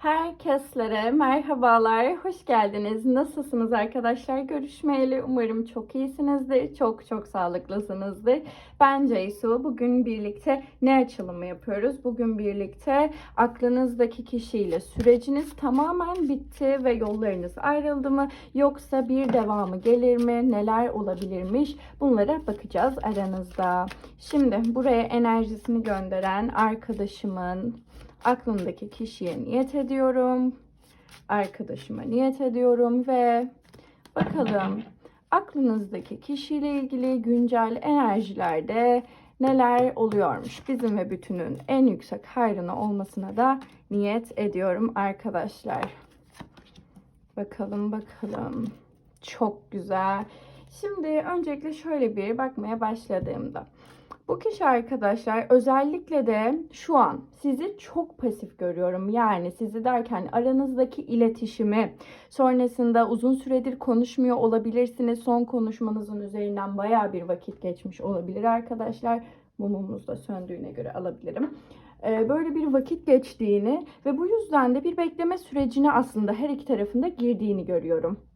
Herkeslere merhabalar, hoş geldiniz. Nasılsınız arkadaşlar? Görüşmeyeli umarım çok iyisinizdir, çok çok sağlıklısınızdır. Ben Ceysu. Bugün birlikte ne açılımı yapıyoruz? Bugün birlikte aklınızdaki kişiyle süreciniz tamamen bitti ve yollarınız ayrıldı mı? Yoksa bir devamı gelir mi? Neler olabilirmiş? Bunlara bakacağız aranızda. Şimdi buraya enerjisini gönderen arkadaşımın aklımdaki kişiye niyet ediyorum. Arkadaşıma niyet ediyorum ve bakalım aklınızdaki kişiyle ilgili güncel enerjilerde neler oluyormuş. Bizim ve bütünün en yüksek hayrına olmasına da niyet ediyorum arkadaşlar. Bakalım bakalım. Çok güzel. Şimdi öncelikle şöyle bir bakmaya başladığımda bu kişi arkadaşlar özellikle de şu an sizi çok pasif görüyorum. Yani sizi derken aranızdaki iletişimi sonrasında uzun süredir konuşmuyor olabilirsiniz. Son konuşmanızın üzerinden baya bir vakit geçmiş olabilir arkadaşlar. Mumumuz da söndüğüne göre alabilirim Ee, böyle bir vakit geçtiğini ve bu yüzden de bir bekleme sürecine aslında her iki tarafında girdiğini görüyorum.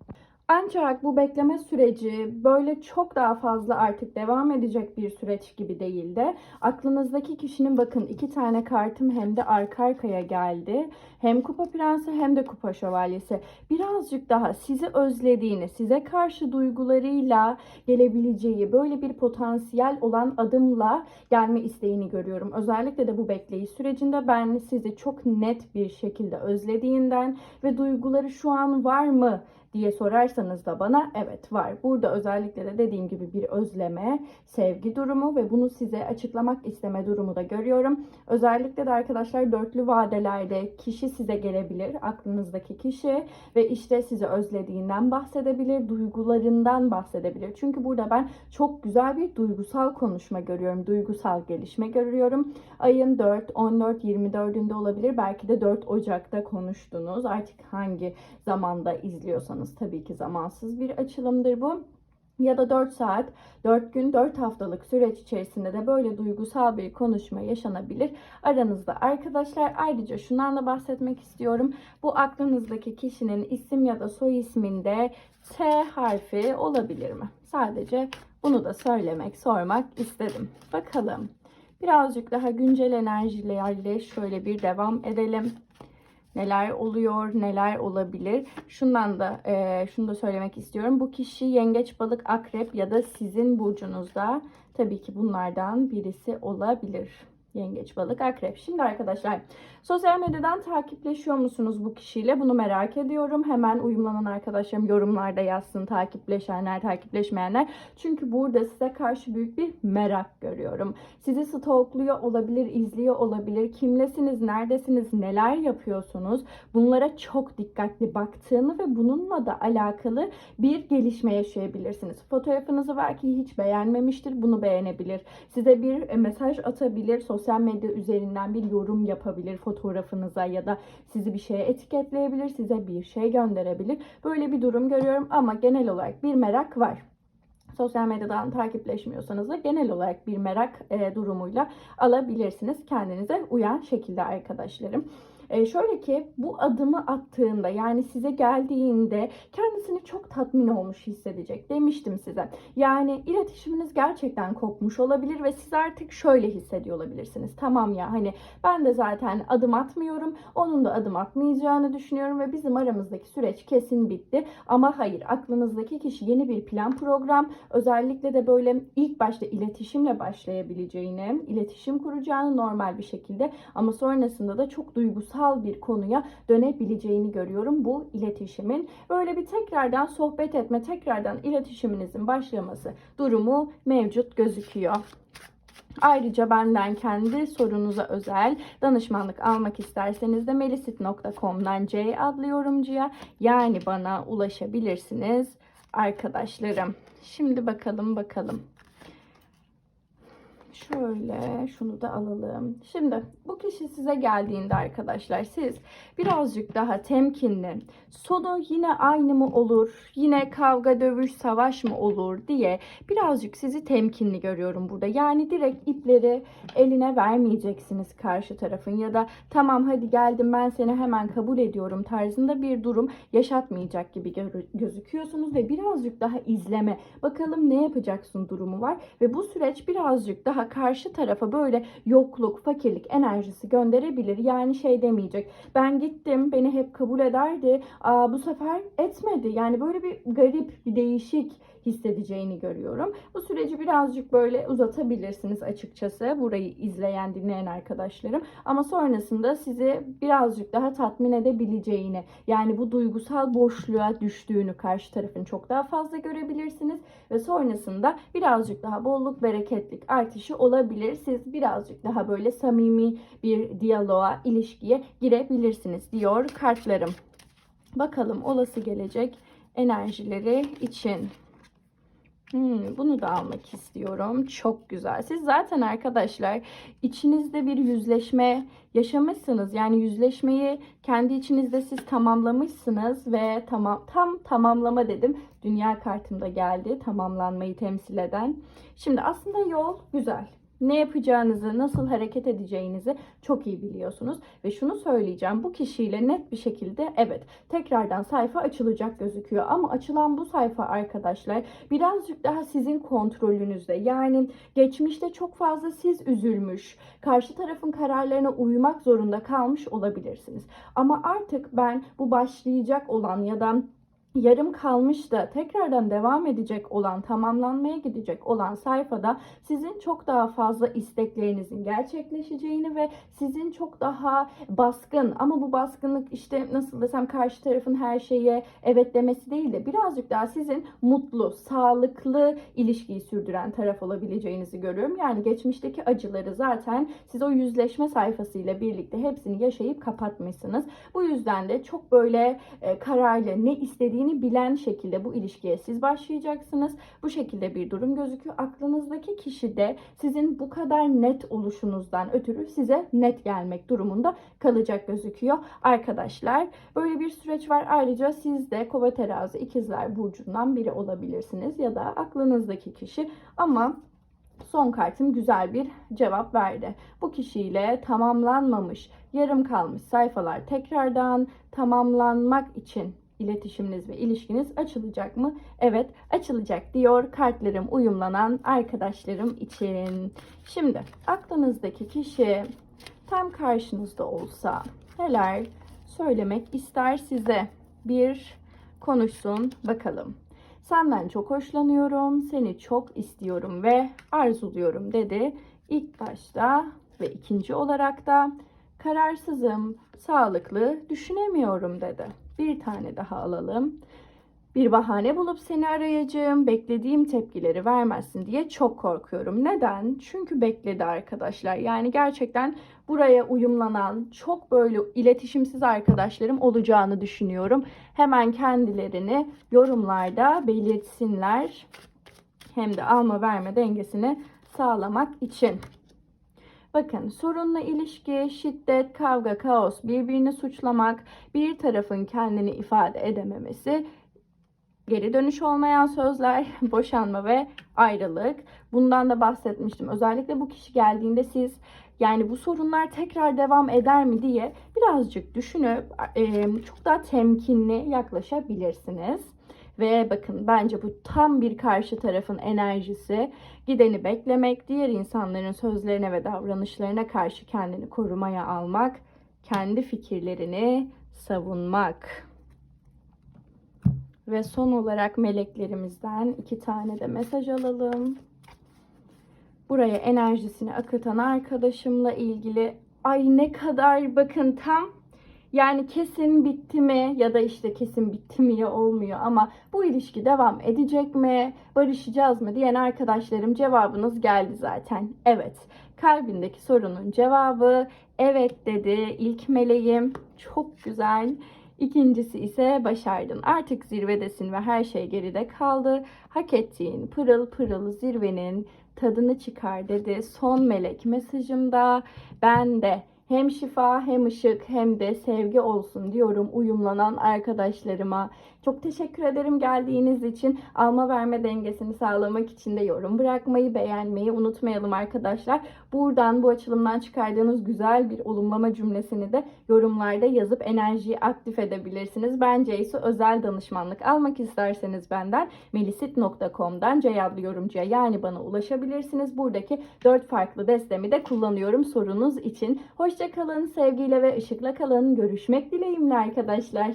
Ancak bu bekleme süreci böyle çok daha fazla artık devam edecek bir süreç gibi değil de aklınızdaki kişinin bakın iki tane kartım hem de arka arkaya geldi. Hem kupa prensi hem de kupa şövalyesi. Birazcık daha sizi özlediğini, size karşı duygularıyla gelebileceği böyle bir potansiyel olan adımla gelme isteğini görüyorum. Özellikle de bu bekleyiş sürecinde ben sizi çok net bir şekilde özlediğinden ve duyguları şu an var mı diye sorarsanız da bana evet var. Burada özellikle de dediğim gibi bir özleme, sevgi durumu ve bunu size açıklamak isteme durumu da görüyorum. Özellikle de arkadaşlar dörtlü vadelerde kişi size gelebilir, aklınızdaki kişi ve işte sizi özlediğinden bahsedebilir, duygularından bahsedebilir. Çünkü burada ben çok güzel bir duygusal konuşma görüyorum, duygusal gelişme görüyorum. Ayın 4, 14, 24'ünde olabilir. Belki de 4 Ocak'ta konuştunuz. Artık hangi zamanda izliyorsanız yapıyorsanız tabii ki zamansız bir açılımdır bu. Ya da 4 saat, 4 gün, 4 haftalık süreç içerisinde de böyle duygusal bir konuşma yaşanabilir aranızda. Arkadaşlar ayrıca şundan da bahsetmek istiyorum. Bu aklınızdaki kişinin isim ya da soy isminde T harfi olabilir mi? Sadece bunu da söylemek, sormak istedim. Bakalım. Birazcık daha güncel enerjilerle şöyle bir devam edelim neler oluyor, neler olabilir. Şundan da e, şunu da söylemek istiyorum. Bu kişi yengeç, balık, akrep ya da sizin burcunuzda tabii ki bunlardan birisi olabilir. Yengeç, balık, akrep. Şimdi arkadaşlar sosyal medyadan takipleşiyor musunuz bu kişiyle? Bunu merak ediyorum. Hemen uyumlanan arkadaşlarım yorumlarda yazsın takipleşenler, takipleşmeyenler. Çünkü burada size karşı büyük bir merak görüyorum. Sizi stalkluyor olabilir, izliyor olabilir. Kimlesiniz, neredesiniz, neler yapıyorsunuz? Bunlara çok dikkatli baktığını ve bununla da alakalı bir gelişme yaşayabilirsiniz. Fotoğrafınızı belki hiç beğenmemiştir. Bunu beğenebilir. Size bir mesaj atabilir. Sosyal sosyal medya üzerinden bir yorum yapabilir fotoğrafınıza ya da sizi bir şeye etiketleyebilir, size bir şey gönderebilir. Böyle bir durum görüyorum ama genel olarak bir merak var sosyal medyadan takipleşmiyorsanız da genel olarak bir merak e, durumuyla alabilirsiniz kendinize uyan şekilde arkadaşlarım. E, şöyle ki bu adımı attığında yani size geldiğinde kendisini çok tatmin olmuş hissedecek demiştim size. Yani iletişiminiz gerçekten kopmuş olabilir ve siz artık şöyle hissediyor olabilirsiniz. Tamam ya hani ben de zaten adım atmıyorum. Onun da adım atmayacağını düşünüyorum ve bizim aramızdaki süreç kesin bitti. Ama hayır aklınızdaki kişi yeni bir plan program özellikle de böyle ilk başta iletişimle başlayabileceğini, iletişim kuracağını normal bir şekilde ama sonrasında da çok duygusal duygusal bir konuya dönebileceğini görüyorum bu iletişimin. Böyle bir tekrardan sohbet etme, tekrardan iletişiminizin başlaması durumu mevcut gözüküyor. Ayrıca benden kendi sorunuza özel danışmanlık almak isterseniz de melisit.com'dan C adlı yorumcuya yani bana ulaşabilirsiniz arkadaşlarım. Şimdi bakalım bakalım. Şöyle şunu da alalım. Şimdi bu kişi size geldiğinde arkadaşlar siz birazcık daha temkinli, sonu yine aynı mı olur, yine kavga, dövüş, savaş mı olur diye birazcık sizi temkinli görüyorum burada. Yani direkt ipleri eline vermeyeceksiniz karşı tarafın ya da tamam hadi geldim ben seni hemen kabul ediyorum tarzında bir durum yaşatmayacak gibi gö- gözüküyorsunuz ve birazcık daha izleme, bakalım ne yapacaksın durumu var ve bu süreç birazcık daha karşı tarafa böyle yokluk, fakirlik enerjisi gönderebilir. Yani şey demeyecek. Ben gittim, beni hep kabul ederdi. Aa, bu sefer etmedi. Yani böyle bir garip, bir değişik hissedeceğini görüyorum. Bu süreci birazcık böyle uzatabilirsiniz açıkçası. Burayı izleyen, dinleyen arkadaşlarım. Ama sonrasında sizi birazcık daha tatmin edebileceğini, yani bu duygusal boşluğa düştüğünü karşı tarafın çok daha fazla görebilirsiniz ve sonrasında birazcık daha bolluk, bereketlik artışı olabilir. Siz birazcık daha böyle samimi bir diyaloğa, ilişkiye girebilirsiniz diyor kartlarım. Bakalım olası gelecek enerjileri için. Hmm, bunu da almak istiyorum. Çok güzel. Siz zaten arkadaşlar içinizde bir yüzleşme yaşamışsınız. Yani yüzleşmeyi kendi içinizde siz tamamlamışsınız ve tamam tam tamamlama dedim. Dünya kartımda geldi tamamlanmayı temsil eden. Şimdi aslında yol güzel. Ne yapacağınızı, nasıl hareket edeceğinizi çok iyi biliyorsunuz. Ve şunu söyleyeceğim. Bu kişiyle net bir şekilde evet tekrardan sayfa açılacak gözüküyor. Ama açılan bu sayfa arkadaşlar birazcık daha sizin kontrolünüzde. Yani geçmişte çok fazla siz üzülmüş, karşı tarafın kararlarına uymak zorunda kalmış olabilirsiniz. Ama artık ben bu başlayacak olan ya da yarım kalmış da tekrardan devam edecek olan, tamamlanmaya gidecek olan sayfada sizin çok daha fazla isteklerinizin gerçekleşeceğini ve sizin çok daha baskın ama bu baskınlık işte nasıl desem karşı tarafın her şeye evet demesi değil de birazcık daha sizin mutlu, sağlıklı ilişkiyi sürdüren taraf olabileceğinizi görüyorum. Yani geçmişteki acıları zaten siz o yüzleşme sayfasıyla birlikte hepsini yaşayıp kapatmışsınız. Bu yüzden de çok böyle e, kararlı, ne istediğini bilen şekilde bu ilişkiye siz başlayacaksınız. Bu şekilde bir durum gözüküyor. Aklınızdaki kişi de sizin bu kadar net oluşunuzdan ötürü size net gelmek durumunda kalacak gözüküyor. Arkadaşlar böyle bir süreç var. Ayrıca siz de kova terazi ikizler burcundan biri olabilirsiniz ya da aklınızdaki kişi ama son kartım güzel bir cevap verdi. Bu kişiyle tamamlanmamış, yarım kalmış sayfalar tekrardan tamamlanmak için iletişiminiz ve ilişkiniz açılacak mı? Evet, açılacak diyor kartlarım uyumlanan arkadaşlarım için. Şimdi aklınızdaki kişi tam karşınızda olsa neler söylemek ister size? Bir konuşsun bakalım. Senden çok hoşlanıyorum, seni çok istiyorum ve arzuluyorum dedi. İlk başta ve ikinci olarak da kararsızım, sağlıklı düşünemiyorum dedi. Bir tane daha alalım. Bir bahane bulup seni arayacağım, beklediğim tepkileri vermezsin diye çok korkuyorum. Neden? Çünkü bekledi arkadaşlar. Yani gerçekten buraya uyumlanan çok böyle iletişimsiz arkadaşlarım olacağını düşünüyorum. Hemen kendilerini yorumlarda belirtsinler. Hem de alma verme dengesini sağlamak için. Bakın sorunla ilişki, şiddet, kavga, kaos, birbirini suçlamak, bir tarafın kendini ifade edememesi, geri dönüş olmayan sözler, boşanma ve ayrılık. Bundan da bahsetmiştim. Özellikle bu kişi geldiğinde siz yani bu sorunlar tekrar devam eder mi diye birazcık düşünüp e, çok daha temkinli yaklaşabilirsiniz. Ve bakın bence bu tam bir karşı tarafın enerjisi. Gideni beklemek, diğer insanların sözlerine ve davranışlarına karşı kendini korumaya almak, kendi fikirlerini savunmak. Ve son olarak meleklerimizden iki tane de mesaj alalım. Buraya enerjisini akıtan arkadaşımla ilgili ay ne kadar bakın tam yani kesin bitti mi ya da işte kesin bitti mi ya olmuyor ama bu ilişki devam edecek mi, barışacağız mı diyen arkadaşlarım cevabınız geldi zaten. Evet. Kalbindeki sorunun cevabı evet dedi. İlk meleğim çok güzel. İkincisi ise başardın. Artık zirvedesin ve her şey geride kaldı. Hak ettiğin pırıl pırıl zirvenin tadını çıkar dedi. Son melek mesajımda ben de hem şifa hem ışık hem de sevgi olsun diyorum uyumlanan arkadaşlarıma. Çok teşekkür ederim geldiğiniz için. Alma verme dengesini sağlamak için de yorum bırakmayı, beğenmeyi unutmayalım arkadaşlar. Buradan bu açılımdan çıkardığınız güzel bir olumlama cümlesini de yorumlarda yazıp enerjiyi aktif edebilirsiniz. Bence ise özel danışmanlık almak isterseniz benden melisit.com'dan Cey adlı yorumcuya yani bana ulaşabilirsiniz. Buradaki 4 farklı destemi de kullanıyorum sorunuz için. Hoşçakalın, sevgiyle ve ışıkla kalın. Görüşmek dileğimle arkadaşlar.